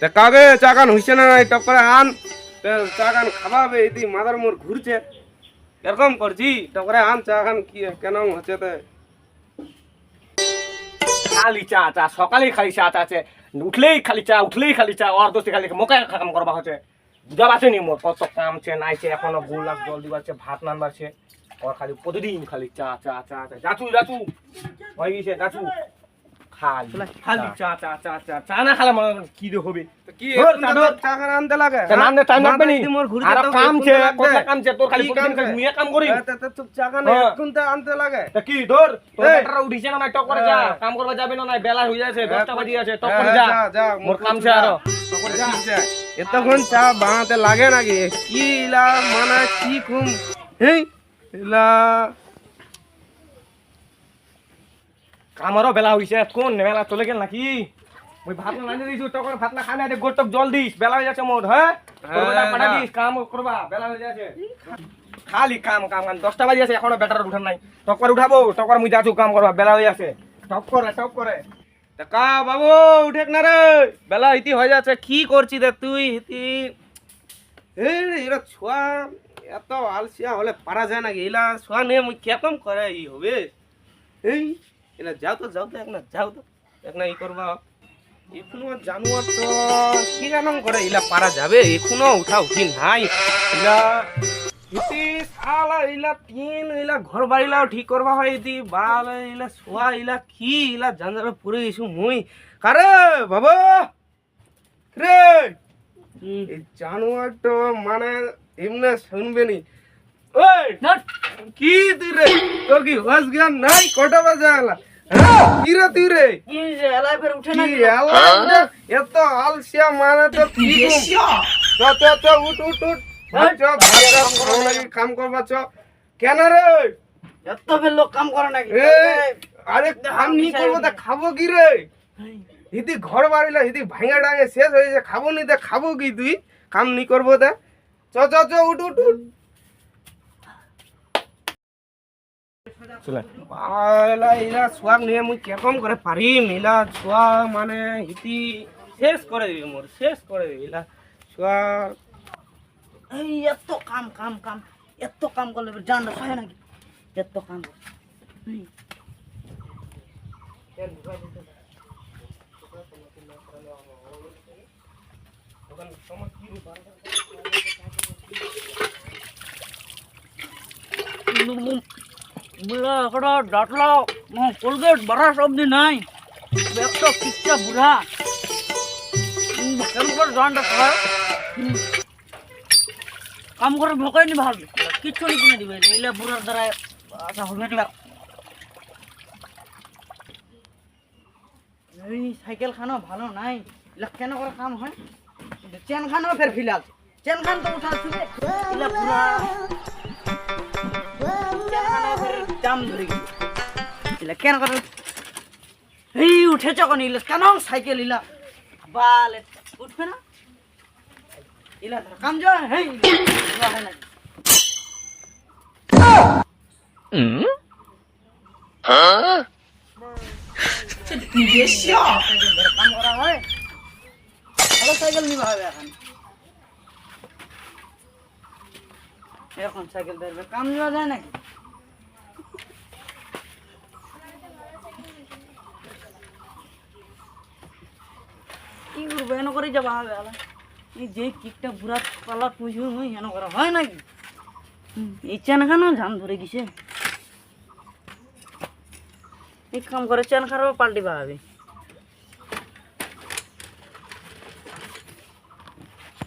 তা কাগে চাকান হইছে না নাই? টপ করে আন। চাকান খাবাবে এদি মাদার মোর ঘুরছে। এরকম করছি? টপ করে আন চাকান কি, কেন হচ্ছে তে? খালি চা চা, সকালেই খালি চা চা আছে উঠলেই খালি চা, উঠলেই খালি চা আর দোস্তি খালি মোকে কাম করবা হচ্ছে। বুঝা পাচ্ছে নি মোর কত কাম আছে নাইছে, এখনও গোলাপ জল দিবাছে ভাত নানবাছে আর খালি প্রতিদিন খালি চা চা চা চা। যাচু যাচু। হয়ে গেছে, যাচু। খালি খালি চা। চা চা চা চা। না খালে মনে কি রে হবে? কি চা তো আনতে লাগে? তা টাইম লাগবে নি। মাথা মোর ঘুরছে আর কাম এখন ছে কাম ছে তোর খালি কাম খালি মুয়ে কাম করি। তা তো চাকান হ্যাঁ। এখন তো আনতে লাগে? তা কি ধর তোর এই। উঠিছে না নাই টক করে যা। হ্যাঁ। কাম করবা যাবে না নাই বেলা হয়ে যাচ্ছে বাজি আছে টক হ্যাঁ, করে যা মোর কাম করে যা। তখন ঠিক এতক্ষণ চা বানাতে লাগে নাকি? কি মানে কি খুম হেই ইলা আমারও বেলা হইছে কোন বেলা চলে গেল নাকি? ওই ভাত না দিছু তখন ভাত না খাই না গোট টক জল দিস বেলা হয়ে যাচ্ছে মোর হ্যাঁ? হ্যাঁ, পাঠা হ্যাঁ। দিস কাম করবা বেলা হয়ে যাচ্ছে। খালি কাম কাম কাম দশটা বাজি আছে এখনও বেটার উঠান নাই। টক করে উঠাবো টক মুই যাচ্ছু কাম করবা বেলা হয়ে আছে টক করে টক করে। কা বাবু উঠেক না রে। বেলা ইতি হয়ে যাচ্ছে কি করছি দেখ তুই ইতি। এরা ছোয়া এত আলসিয়া হলে পারা যায় নাকি? এলা ছোয়া নিয়ে মুই কেতম করে ই হবে? এই এলা যাও তো যাও তো এক না যাও তো এক না ই করবা। এখনও জানুয়ার তো কি জানাম করে ইলা পারা যাবে এখনও উঠা উঠি নাই। ইলা ইতি সালা ইলা তিন ইলা ঘর বাড়িলাও ঠিক করবা হয় ইতি বাল ইলা শোয়া ইলা কি ইলা জানজারে পুরে গেছু মুই। কারে বাবা? রে! এই জানোয়ার তো মানে এমনি শুনবে নি। ওই কি তুই রে? তোর কি হস জ্ঞান নাই? কটা বাজে আলা? হ্যাঁ? কি রে তুই রে? কি যে এলাই ফের উঠে না কি আলা রে? এত আলসিয়া মানে তো কি ঘুম? চ চ চ উঠ উঠ উঠ। ভাত চ ভাত চ খাও নাকি কাম করবা চ। কেন রে? এত ফের লোক কাম করে নাকি? এ আরে কাম নি করব তা খাব কি রে? হিদি ঘর বাড়িলা হিদি ভাঙা ডাঙে শেষ হয়েছে খাব নি তা খাব কি তুই? কাম নি করব তা চ চ চ উঠ উঠ উঠ। চলে। এলা এলা সোয়াগ নিয়ে মুই কেরকম করে পারিম এলা ছোয়া মানে হিতি শেষ করে দিবি মোর শেষ করে দিবি এলা ছোয়া। এই এত কাম কাম কাম এত কাম করলে ফের জান হয় নাকি? এত কাম এই, বুলা একটা ডাটলা নাই একটা পিচ্ছা বুড়া কেমন করে খায় কাম করে ঢোকাই নি ভালো কিচ্ছু নি কিনে দিবে এলে বুড়ার দ্বারা আচ্ছা হবে এই সাইকেল খানো ভালো নাই এলা কেন করে কাম হয় চেন খানো ফের ফিলাল চেন খান তো উঠা জাম ধরে গেল। এলা কেন করে? এই উঠে যখন ইলা কেন সাইকেল ইলা বাল উঠবে না? ইলা কাম ইলা কাম হয় নিবা এখন। এখন সাইকেল ধরবে, কাম নেওয়া যায় নাকি? করে যাবা হবে এই যে কিকটা বুড়া পালা পুজো মুই হেন করা হয় নাকি? এই চেন খানো ঝাম ধরে গেছে। এই কাম করে চেন খারাপ পাল্টি পাবে